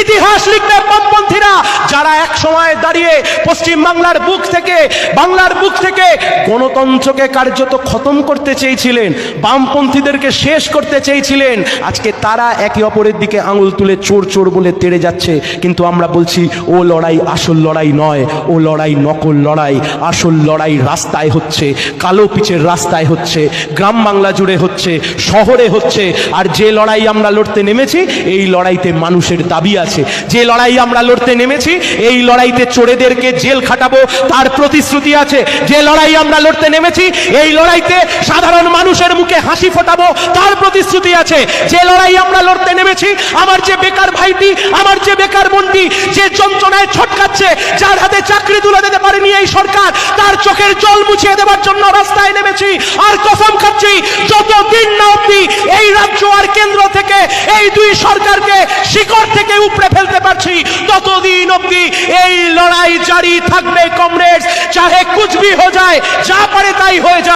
ইতিহাস লিখবে বামপন্থীরা যারা এক সময় দাঁড়িয়ে পশ্চিম বাংলার বুক থেকে, বাংলার বুক থেকে গণতন্ত্রকে কার্যত খতম করতে চেয়েছিলেন, বামপন্থীদেরকে শেষ করতে চেয়েছিলেন। আজকে তারা একে অপরের দিকে আঙুল তুলে চোর চোর বলে তেড়ে যাচ্ছে। কিন্তু আমরা বলছি, ও লড়াই আসল লড়াই নয়, ও লড়াই নকল লড়াই, আসল লড়াই রাস্তায় হচ্ছে, কালো পিচের রাস্তায় হচ্ছে, গ্রাম বাংলা জুড়ে হচ্ছে, শহরে হচ্ছে। আর যে লড়াই আমরা লড়তে নেমেছি, এই লড়াইতে মানুষের দাবি আছে। যে লড়াই আমরা লড়তে নেমেছি, এই লড়াইতে চোরেদেরকে জেল খাটাবো, তার প্রতিশ্রুতি আছে। যে লড়াই আমরা লড়তে নেমেছি, এই লড়াইতে সাধারণ মানুষের মুখে হাসি ফোটাবো, তার প্রতিশ্রুতি আছে। যে লড়াই আমরা লড়তে নেমেছি, আমার যে বেকার ভাইটি, আমার যে বেকার বোনটি, যে যন্ত্রণায় ছটকাচ্ছে, যার হাতে চাকরি তুলে দিতে পারেনি এই সরকার, তার চোখের জল মুছিয়ে দেওয়ার জন্য রাস্তায় নেমেছি, আর কসম খাচ্ছি, যতদিন না অব্দি এই রাজ্য আর কেন্দ্র থেকে, এই দুই সরকারকে শিকড় থেকে উপড়ে পারছি ততদিন অব্দি এই লড়াই জারি থাকবে কমরেডস চাহে কুছ হয়ে যায়, যা পারে তাই হয়ে যায়।